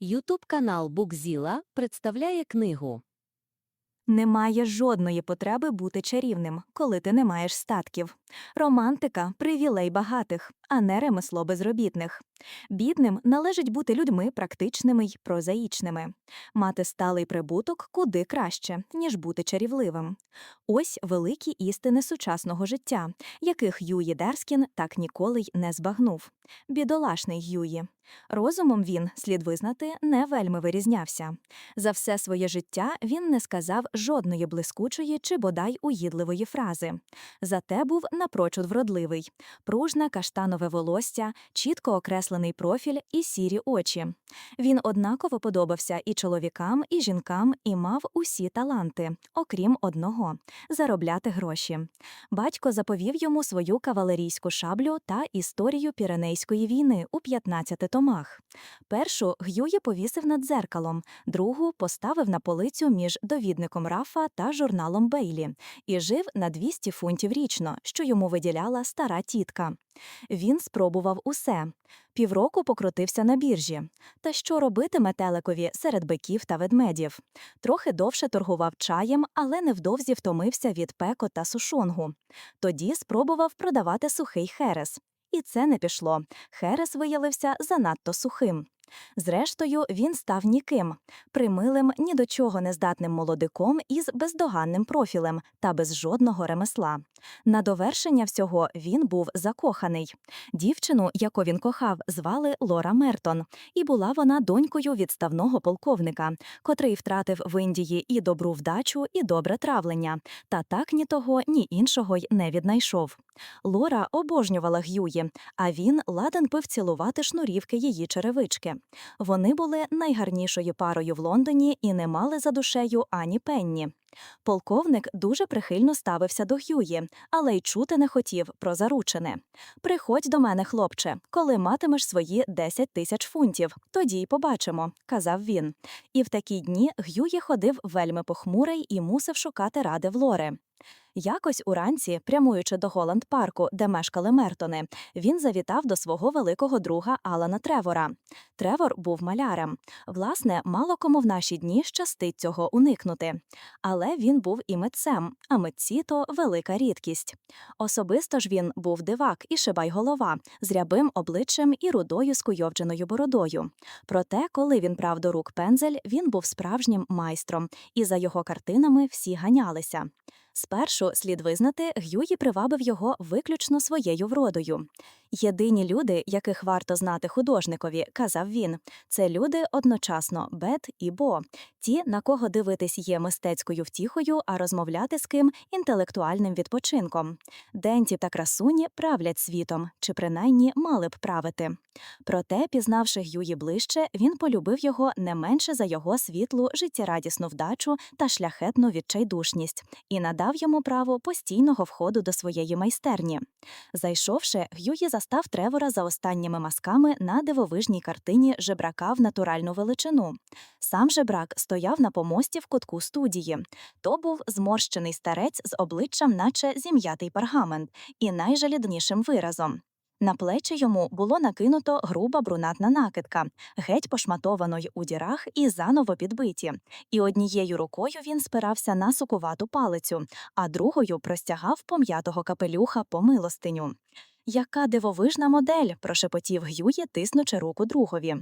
Ютуб канал Букзіла представляє книгу Немає жодної потреби бути чарівним, коли ти не маєш статків. Романтика привілей багатих, а не ремесло безробітних. Бідним належить бути людьми практичними й прозаїчними. Мати сталий прибуток куди краще, ніж бути чарівливим. Ось великі істини сучасного життя, яких Юї Дерскін так ніколи й не збагнув. Бідолашний Юї. Розумом він, слід визнати, не вельми вирізнявся. За все своє життя він не сказав жодної блискучої чи бодай уїдливої фрази. Зате був напрочуд вродливий, пружне каштанове волосся, чітко окреслений профіль і сірі очі. Він однаково подобався і чоловікам, і жінкам, і мав усі таланти, окрім одного заробляти гроші. Батько заповів йому свою кавалерійську шаблю та історію Піренейської війни у 15 томах. Першу Гює повісив над дзеркалом, другу поставив на полицю між довідником Рафа та журналом Бейлі і жив на 200 фунтів річно, що йому виділяла стара тітка. Він спробував усе. Півроку покрутився на біржі. Та що робити метеликові серед биків та ведмедів? Трохи довше торгував чаєм, але невдовзі втомився від пеко та сушонгу. Тоді спробував продавати сухий херес. І це не пішло. Херес виявився занадто сухим. Зрештою, він став ніким, примилим, ні до чого нездатним молодиком із бездоганним профілем та без жодного ремесла. На довершення всього він був закоханий. Дівчину, яку він кохав, звали Лора Мертон, і була вона донькою відставного полковника, котрий втратив в Індії і добру вдачу, і добре травлення, та так ні того, ні іншого й не віднайшов. Лора обожнювала Г'юї, а він ладен пив цілувати шнурівки її черевички. Вони були найгарнішою парою в Лондоні і не мали за душею ані пенні. Полковник дуже прихильно ставився до Гюї, але й чути не хотів про заручене. Приходь до мене, хлопче, коли матимеш свої 10 тисяч фунтів, тоді й побачимо, казав він. І в такі дні Гюї ходив вельми похмурий і мусив шукати ради в Лори. Якось уранці, прямуючи до Голланд парку, де мешкали Мертони, він завітав до свого великого друга Алана Тревора. Тревор був малярем. Власне, мало кому в наші дні щастить цього уникнути. Але він був і митцем, а митці то велика рідкість. Особисто ж він був дивак і шибайголова, з рябим обличчям і рудою скуйовдженою бородою. Проте, коли він брав до рук пензель, він був справжнім майстром, і за його картинами всі ганялися. Спершу слід визнати, Гюї привабив його виключно своєю вродою. Єдині люди, яких варто знати художникові, казав він, це люди одночасно Бет і Бо, ті, на кого дивитись є мистецькою втіхою, а розмовляти з ким інтелектуальним відпочинком. Денті та красуні правлять світом, чи принаймні мали б правити. Проте, пізнавши Гюї ближче, він полюбив його не менше за його світлу, життєрадісну вдачу та шляхетну відчайдушність і надав йому право постійного входу до своєї майстерні. Зайшовши, Гюї застав Тревора за останніми масками на дивовижній картині жебрака в натуральну величину. Сам жебрак стояв на помості в кутку студії. То був зморщений старець з обличчям, наче зім'ятий пергамент, і найжаліднішим виразом. На плечі йому було накинуто груба брунатна накидка, геть пошматованої у дірах і заново підбиті. І однією рукою він спирався на сукувату палицю, а другою простягав пом'ятого капелюха по милостиню. Яка дивовижна модель, прошепотів Гює, тиснучи руку другові.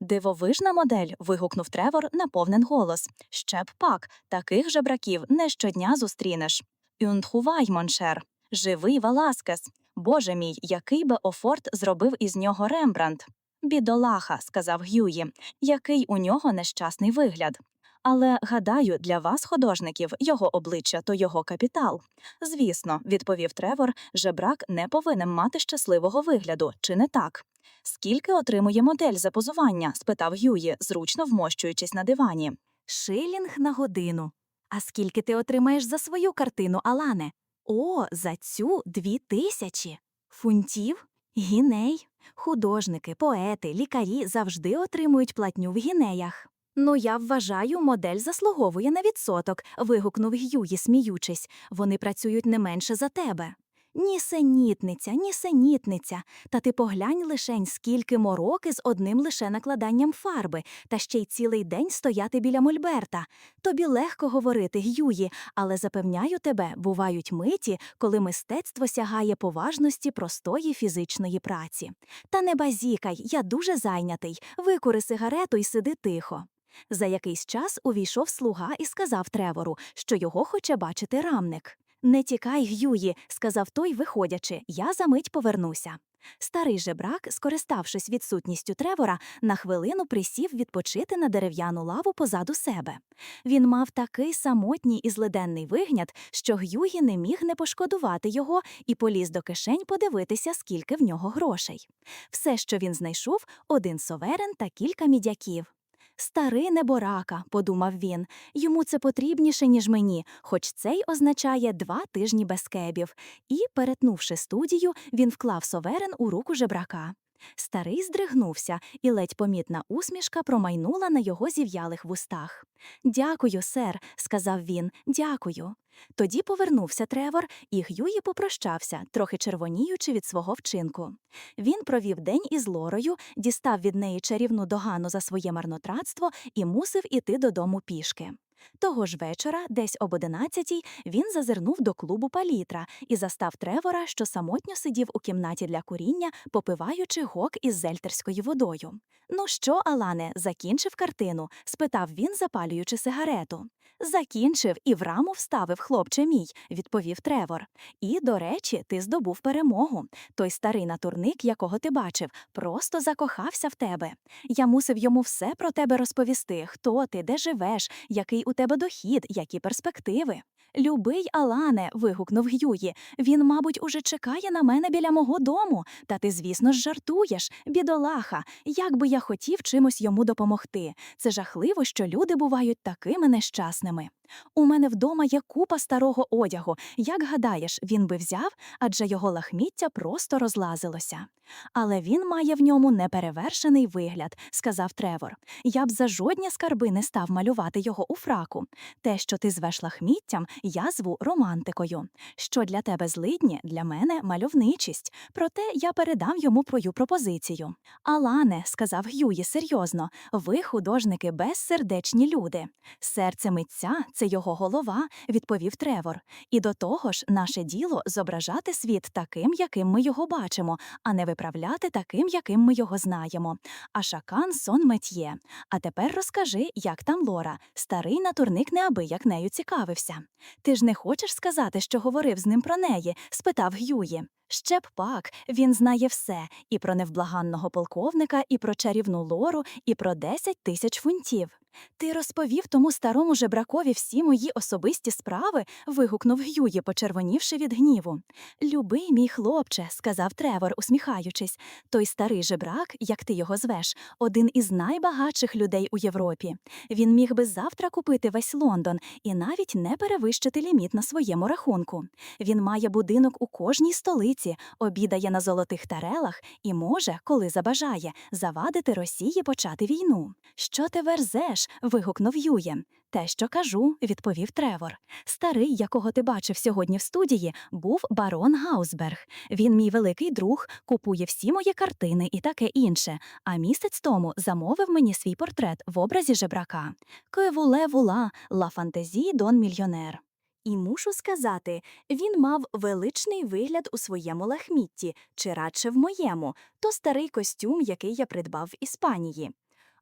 Дивовижна модель. вигукнув Тревор на повнен голос. Ще б пак, таких жебраків не щодня зустрінеш. Юнтхувай, моншер. Живий Валаскес. Боже мій, який би Офорт зробив із нього Рембрандт. Бідолаха, сказав Гюї, який у нього нещасний вигляд. Але гадаю, для вас, художників, його обличчя то його капітал. Звісно, відповів Тревор, жебрак не повинен мати щасливого вигляду, чи не так? Скільки отримує модель за позування? спитав Гюї, зручно вмощуючись на дивані. Шилінг на годину. А скільки ти отримаєш за свою картину, Алане? О, за цю дві тисячі. Фунтів? Гіней. Художники, поети, лікарі завжди отримують платню в гінеях. Ну, я вважаю, модель заслуговує на відсоток, вигукнув Гюї, сміючись. Вони працюють не менше за тебе. Нісенітниця, нісенітниця. Та ти поглянь лишень, скільки мороки з одним лише накладанням фарби, та ще й цілий день стояти біля мольберта. Тобі легко говорити, Гюї, але запевняю тебе, бувають миті, коли мистецтво сягає поважності простої фізичної праці. Та не базікай, я дуже зайнятий. Викури сигарету і сиди тихо. За якийсь час увійшов слуга і сказав Тревору, що його хоче бачити рамник. Не тікай, Гюї, сказав той, виходячи, я за мить повернуся. Старий жебрак, скориставшись відсутністю Тревора, на хвилину присів відпочити на дерев'яну лаву позаду себе. Він мав такий самотній і злиденний вигляд, що Гюгі не міг не пошкодувати його і поліз до кишень подивитися, скільки в нього грошей. Все, що він знайшов, один соверен та кілька мідяків. Старий неборака, подумав він, йому це потрібніше, ніж мені, хоч це й означає два тижні без кебів. І, перетнувши студію, він вклав соверен у руку жебрака. Старий здригнувся, і ледь помітна усмішка промайнула на його зів'ялих вустах. Дякую, сер, сказав він, дякую. Тоді повернувся Тревор, і Гюї попрощався, трохи червоніючи від свого вчинку. Він провів день із Лорою, дістав від неї чарівну догану за своє марнотратство і мусив іти додому пішки. Того ж вечора, десь об одинадцятій, він зазирнув до клубу палітра і застав Тревора, що самотньо сидів у кімнаті для куріння, попиваючи гок із зельтерською водою. Ну що, Алане, закінчив картину? спитав він, запалюючи сигарету. Закінчив і в раму вставив, хлопче мій, відповів Тревор. І, до речі, ти здобув перемогу. Той старий натурник, якого ти бачив, просто закохався в тебе. Я мусив йому все про тебе розповісти: хто ти, де живеш, який у тебе дохід, які перспективи. Любий Алане, вигукнув Гюї. Він, мабуть, уже чекає на мене біля мого дому. Та ти, звісно ж, жартуєш, бідолаха. Як би я хотів чимось йому допомогти. Це жахливо, що люди бувають такими нещасними. У мене вдома є купа старого одягу. Як гадаєш, він би взяв, адже його лахміття просто розлазилося. Але він має в ньому неперевершений вигляд, сказав Тревор. Я б за жодні скарби не став малювати його у фраку. Те, що ти звеш лахміттям, я зву романтикою. Що для тебе злидні, для мене мальовничість. Проте я передам йому твою пропозицію. Алане, сказав Гюї серйозно, ви художники безсердечні люди. Серце митця це його голова, відповів Тревор. І до того ж, наше діло зображати світ таким, яким ми його бачимо, а не виправляти таким, яким ми його знаємо. А шакан сон метьє. А тепер розкажи, як там Лора. Старий натурник неабияк нею цікавився. Ти ж не хочеш сказати, що говорив з ним про неї? спитав Гюї. Ще б пак, він знає все і про невблаганного полковника, і про чарівну лору, і про 10 тисяч фунтів. Ти розповів тому старому жебракові всі мої особисті справи? вигукнув Гюї, почервонівши від гніву. Любий мій хлопче, сказав Тревор, усміхаючись, той старий жебрак, як ти його звеш, один із найбагатших людей у Європі. Він міг би завтра купити весь Лондон і навіть не перевищити ліміт на своєму рахунку. Він має будинок у кожній столиці, обідає на золотих тарелах і може, коли забажає, завадити Росії почати війну. Що ти верзеш? Вигукнув Юєм. Те, що кажу, відповів Тревор. Старий, якого ти бачив сьогодні в студії, був барон Гаусберг. Він мій великий друг, купує всі мої картини і таке інше. А місяць тому замовив мені свій портрет в образі жебрака. Кевуле вула, ла фантазії дон мільйонер. І мушу сказати, він мав величний вигляд у своєму лахмітті, чи радше в моєму, то старий костюм, який я придбав в Іспанії.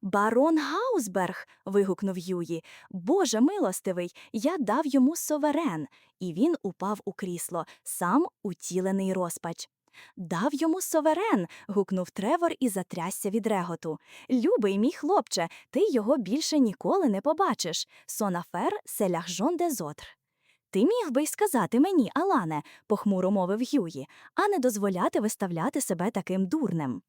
Барон Гаусберг. вигукнув Юї. Боже милостивий, я дав йому соверен, і він упав у крісло, сам утілений розпач. Дав йому соверен. гукнув Тревор і затрясся від реготу. Любий мій хлопче, ти його більше ніколи не побачиш. Сонафер селях жон де зотр. Ти міг би й сказати мені, Алане, похмуро мовив Гюї, а не дозволяти виставляти себе таким дурнем.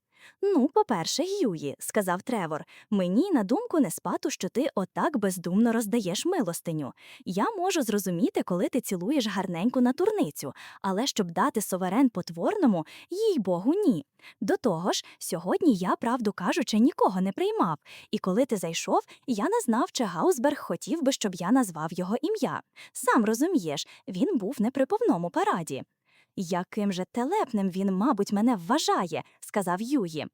Ну, по-перше, Гюї, сказав Тревор, мені на думку не спату, що ти отак бездумно роздаєш милостиню. Я можу зрозуміти, коли ти цілуєш гарненьку натурницю, але щоб дати суверен потворному, їй богу, ні. До того ж, сьогодні я, правду кажучи, нікого не приймав, і коли ти зайшов, я не знав, чи Гаусберг хотів би, щоб я назвав його ім'я. Сам розумієш, він був не при повному параді. Яким же телепним він, мабуть, мене вважає, сказав Юї.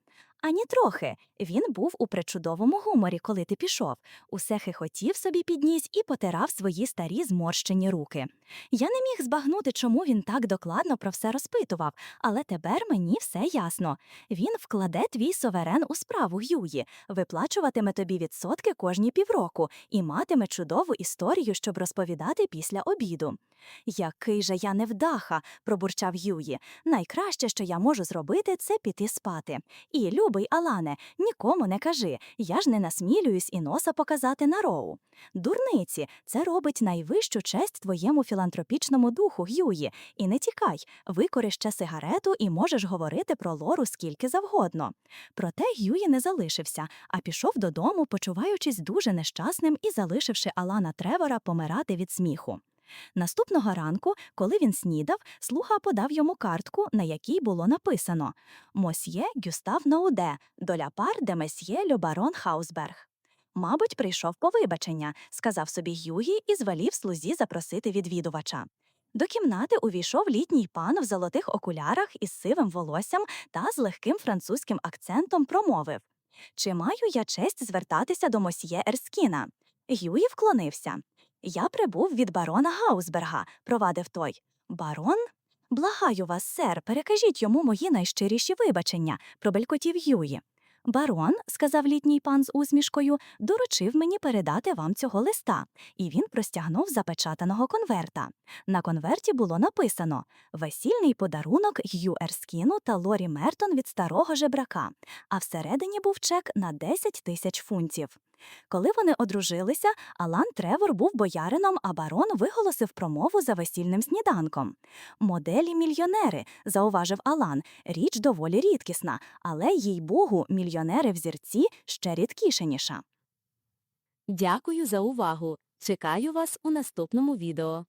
Ані трохи. Він був у причудовому гуморі, коли ти пішов. Усе хихотів собі підніс і потирав свої старі зморщені руки. Я не міг збагнути, чому він так докладно про все розпитував, але тепер мені все ясно. Він вкладе твій суверен у справу Юї, виплачуватиме тобі відсотки кожні півроку і матиме чудову історію, щоб розповідати після обіду. Який же я невдаха, пробурчав Юї. Найкраще, що я можу зробити, це піти спати. І, любий Алане, нікому не кажи, я ж не насмілююсь і носа показати на роу. Дурниці, це робить найвищу честь твоєму філантропічному духу, Юї. І не тікай, викори ще сигарету і можеш говорити про лору скільки завгодно. Проте Юї не залишився, а пішов додому, почуваючись дуже нещасним і залишивши Алана Тревора помирати від сміху. Наступного ранку, коли він снідав, слуга подав йому картку, на якій було написано Мосьє Гюстав Науде, до ля пар де месьє Ле барон Хаусберг. Мабуть, прийшов по вибачення, сказав собі Югі і звелів слузі запросити відвідувача. До кімнати увійшов літній пан в золотих окулярах із сивим волоссям та з легким французьким акцентом промовив Чи маю я честь звертатися до мосьє Ерскіна? Гюї вклонився. Я прибув від барона Гаусберга, провадив той. Барон? Благаю вас, сер, перекажіть йому мої найщиріші вибачення, пробелькотів Юї. Барон, сказав літній пан з усмішкою, доручив мені передати вам цього листа, і він простягнув запечатаного конверта. На конверті було написано Весільний подарунок Г'ю Ерскіну та Лорі Мертон від старого жебрака, а всередині був чек на 10 тисяч фунтів. Коли вони одружилися, Алан Тревор був боярином, а барон виголосив промову за весільним сніданком. Моделі мільйонери, зауважив Алан, річ доволі рідкісна, але їй богу, мільйонери в зірці ще рідкішеніша. Дякую за увагу. Чекаю вас у наступному відео.